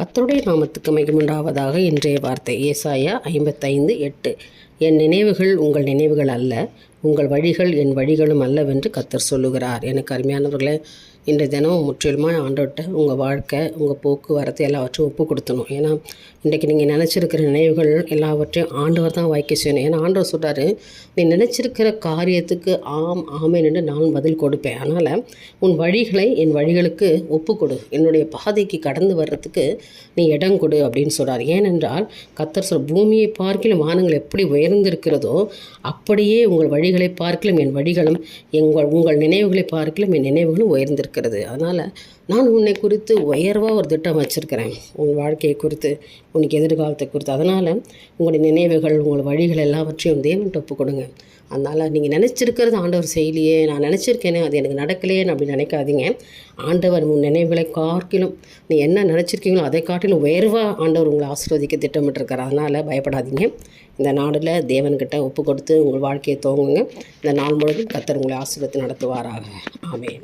கத்தருடைய நாமத்துக்கு மகிமுண்டாவதாக இன்றைய வார்த்தை. ஏசாயா ஐம்பத்தைந்து எட்டு. என் நினைவுகள் உங்கள் நினைவுகள் அல்ல உங்கள் வழிகள் என் வழிகளும் அல்லவென்று கத்தர் சொல்லுகிறார். எனக்கு அருமையானவர்களே இன்றைய தினம் முற்றிலுமாக ஆண்டவர்கிட்ட உங்கள் வாழ்க்கை உங்கள் போக்குவரத்து எல்லாவற்றையும் ஒப்பு கொடுத்தணும். ஏன்னா இன்றைக்கு நீங்கள் நினச்சிருக்கிற நினைவுகள் எல்லாவற்றையும் ஆண்டவர் தான் வாய்க்க செய்யணும். ஏன்னா ஆண்டவர் சொல்கிறாரு நீ நினச்சிருக்கிற காரியத்துக்கு ஆம் ஆமேன் என்று நான் பதில் கொடுப்பேன். அதனால் உன் வழிகளை என் வழிகளுக்கு ஒப்பு கொடு. என்னுடைய பாதைக்கு கடந்து வர்றதுக்கு நீ இடம் கொடு அப்படின்னு சொல்கிறார் ஏனென்றால் கத்தர் சொல் பூமியை பார்க்கிலும் வானங்கள் எப்படி உயர்ந்திருக்கிறதோ அப்படியே உங்கள் வழிகளை பார்க்கிலும் என் வழிகளும் எங்கள் உங்கள் நினைவுகளை பார்க்கிலும் என் நினைவுகளும் உயர்ந்திருக்கு இருக்கிறது. அதனால் நான் உன்னை குறித்து உயர்வாக ஒரு திட்டம் வச்சுருக்கிறேன். உன் வாழ்க்கையை குறித்து உனக்கு எதிர்காலத்தை குறித்து. அதனால் உங்களுடைய நினைவுகள் உங்கள் வழிகள் எல்லாவற்றையும் தேவன் ஒப்பு கொடுங்க. அதனால் நீங்கள் நினச்சிருக்கிறது ஆண்டவர் செய்யலையே நான் நினச்சிருக்கேனே அது எனக்கு நடக்கலையேன்னு அப்படி நினைக்காதீங்க. ஆண்டவர் உன் நினைவுகளை காட்டிலும் நீ என்ன நினச்சிருக்கீங்களோ அதை காட்டிலும் உயர்வாக ஆண்டவர் உங்களை ஆசீர்வதிக்க திட்டமிட்டிருக்கார். அதனால் பயப்படாதீங்க. இந்த நாடில் தேவன்கிட்ட ஒப்பு கொடுத்து உங்கள் வாழ்க்கையை தோங்குங்க இந்த நாள் முழுவதும் கத்தர் உங்களை ஆசீர்வத்தை நடத்துவாராக. ஆமே